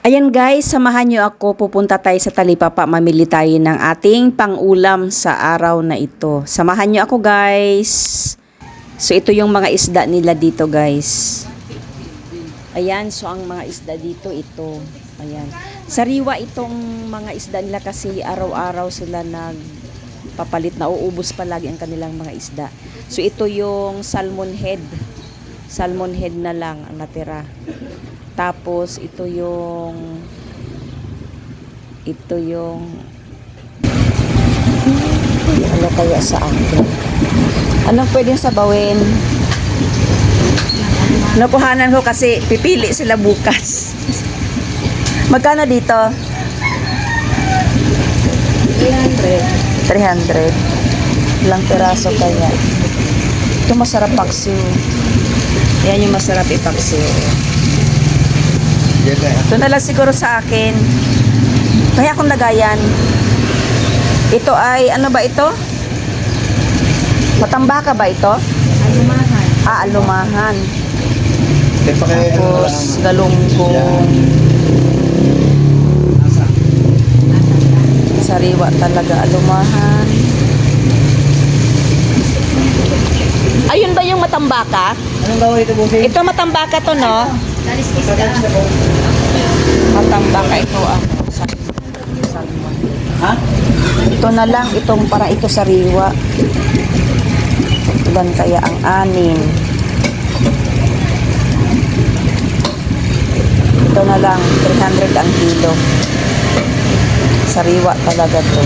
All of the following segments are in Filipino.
Ayan guys, samahan nyo ako. Pupunta tayo sa Talipapa. Mamili tayo ng ating pangulam sa araw na ito. Samahan nyo ako guys. So ito yung mga isda nila dito guys. Ayan, so ang mga isda dito ito. Ayan. Sariwa itong mga isda nila kasi araw-araw sila nagpapalit na uubos palagi ang kanilang mga isda. So ito yung salmon head. Salmon head na lang ang natira. Tapos ito yung ito yung ano kaya sa akin? Anong pwedeng sabawin? Nakuhanan ko kasi pipili sila bukas. Magkano dito? 300. 300. Ilang peraso kaya? Ito masarap paksiw. Yan yung masarap ipaksiw. Ito na lang siguro sa akin. Kaya akong lagayan. Ito ay, ano ba ito? Matambaka ba ito? Alumahan. Ah, alumahan. ano Tapos, galunggong. Sariwa talaga, alumahan. Ayun ba yung matambaka? Anong gawin ito, Bossing? Ito matambaka to, no? Dalis isda. Matamba ka ito ang sariwa. Ha? Ito na lang, itong para ito sariwa. Ilan kaya ang anin? Ito na lang, 300 ang kilo. Sariwa talaga to.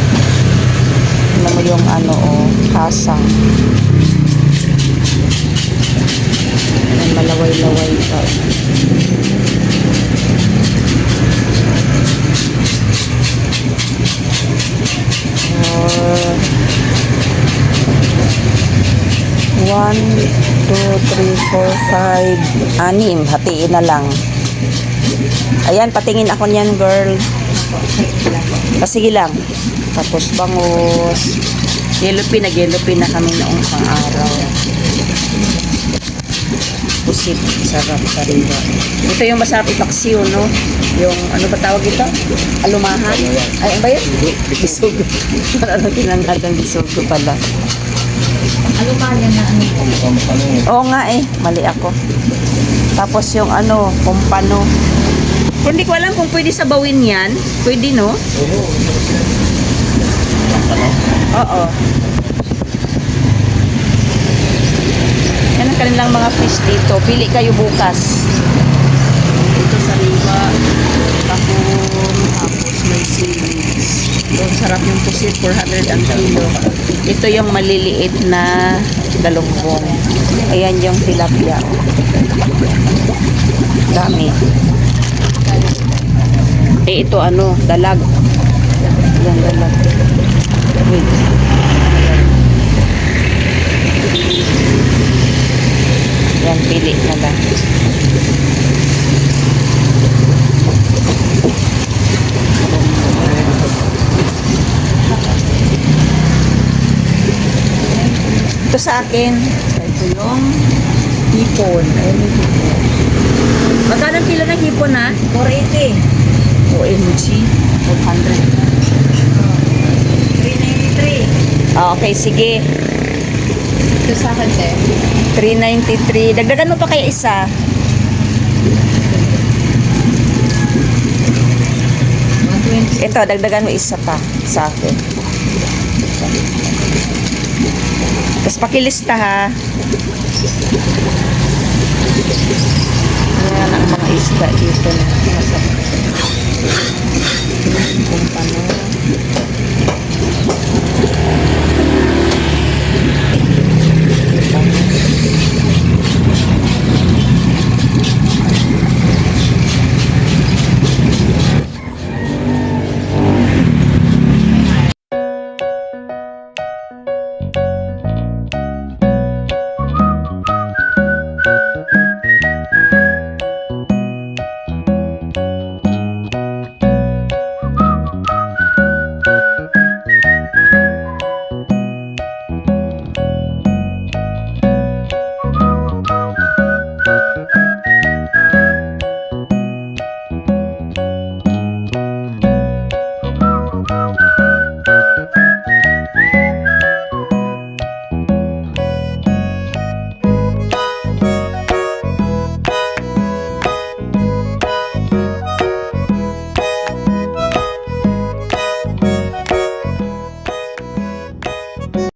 Ano mo yung ano oh, kasang. May malaway-laway pa. Oh. 1, 2, 3, 4, 5, 6. Hatiin na lang. Ayan, patingin ako niyan, girl. Ah, Pasige lang. Tapos bangus. Yelupin, nag-yelupin na kami noong pang-araw. Pusit, sarap kariwa. Ito yung masarap ipaksiw, oh, no? Yung, ano ba tawag ito? Alumahan? Ay, ano ba yun? Bisugo. Ano kinangatang bisugo pala. Alumahan na ano. Oo nga eh, mali ako. Tapos yung ano, kumpano. Hindi ko alam kung pwede sabawin yan. Pwede, no? Oo. Yan ang kanilang mga fish dito. Pili kayo bukas. Pusit. 400 ang kilo. Ito yung maliliit na galunggong. Ayan yung tilapia. Dami. Eh, ito ano, dalag. Yan, dalag. Wait. Yan, pili na lang. Ito sa akin. Ito yung hipon. Ayun yung hipon. Magkano ang kilo ng hipon ha? 480. OMG. 400. 393. Ah, okay, sige. Ito sa akin, te. 393. Dagdagan mo pa kaya isa. 120. Ito, dagdagan mo isa pa sa akin. Tapos pakilista ha. Ayan ang mga isda dito na masarap. Kung paano.